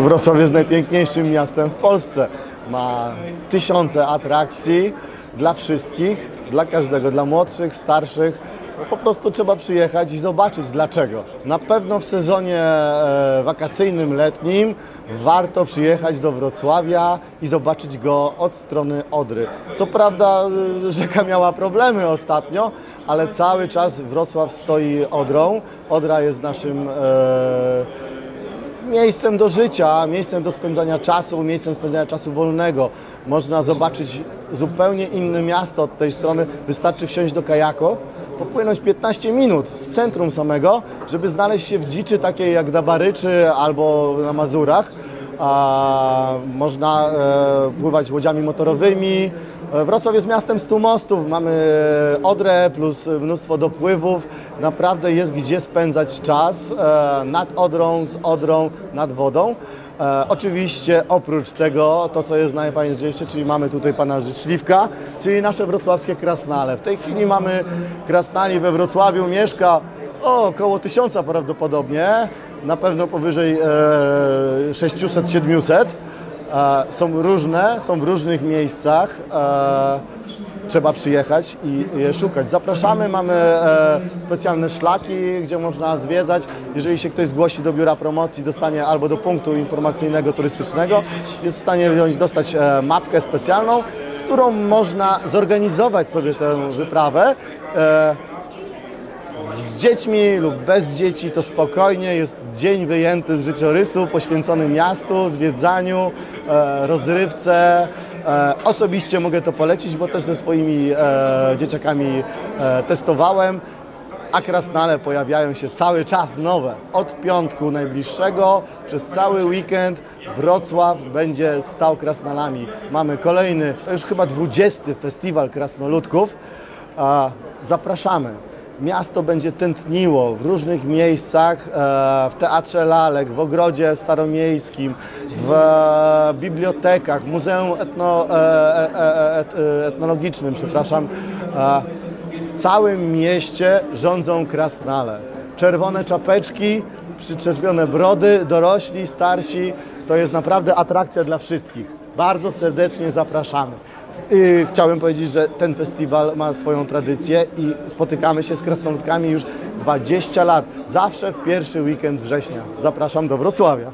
Wrocław jest najpiękniejszym miastem w Polsce. Ma tysiące atrakcji dla wszystkich, dla każdego, dla młodszych, starszych. No po prostu trzeba przyjechać i zobaczyć dlaczego. Na pewno w sezonie e, wakacyjnym, letnim warto przyjechać do Wrocławia i zobaczyć go od strony Odry. Co prawda e, rzeka miała problemy ostatnio, ale cały czas Wrocław stoi Odrą. Odra jest naszym e, miejscem do życia, miejscem do spędzania czasu, miejscem spędzania czasu wolnego. Można zobaczyć zupełnie inne miasto od tej strony. Wystarczy wsiąść do kajaku, popłynąć 15 minut z centrum samego, żeby znaleźć się w dziczy takiej jak na Baryczy albo na Mazurach. A, można e, pływać łodziami motorowymi. E, Wrocław jest miastem stu mostów. Mamy Odrę plus mnóstwo dopływów. Naprawdę jest gdzie spędzać czas e, nad Odrą, z Odrą, nad wodą. E, oczywiście oprócz tego, to co jest najfajniejsze, czyli mamy tutaj pana Życzliwka, czyli nasze wrocławskie krasnale. W tej chwili mamy krasnali we Wrocławiu, mieszka o, około tysiąca prawdopodobnie, na pewno powyżej e, 600-700. E, są różne, są w różnych miejscach. E, trzeba przyjechać i je szukać. Zapraszamy, mamy e, specjalne szlaki, gdzie można zwiedzać. Jeżeli się ktoś zgłosi do biura promocji, dostanie albo do punktu informacyjnego, turystycznego, jest w stanie wziąć, dostać e, mapkę specjalną, z którą można zorganizować sobie tę wyprawę. E, z dziećmi lub bez dzieci to spokojnie jest dzień wyjęty z życiorysu, poświęcony miastu, zwiedzaniu, e, rozrywce. E, osobiście mogę to polecić, bo też ze swoimi e, dzieciakami e, testowałem. A krasnale pojawiają się cały czas nowe. Od piątku najbliższego przez cały weekend Wrocław będzie stał krasnalami. Mamy kolejny, to już chyba 20 festiwal krasnoludków. A, Zapraszamy. Miasto będzie tętniło w różnych miejscach, e, w Teatrze Lalek, w Ogrodzie Staromiejskim, w bibliotekach, Muzeum etno, e, e, et, Etnologicznym, przepraszam. W całym mieście rządzą krasnale. Czerwone czapeczki, przyczepione brody, dorośli, starsi. To jest naprawdę atrakcja dla wszystkich. Bardzo serdecznie zapraszamy. I chciałem powiedzieć, że ten festiwal ma swoją tradycję i spotykamy się z krasnoludkami już 20 lat. Zawsze w pierwszy weekend września. Zapraszam do Wrocławia.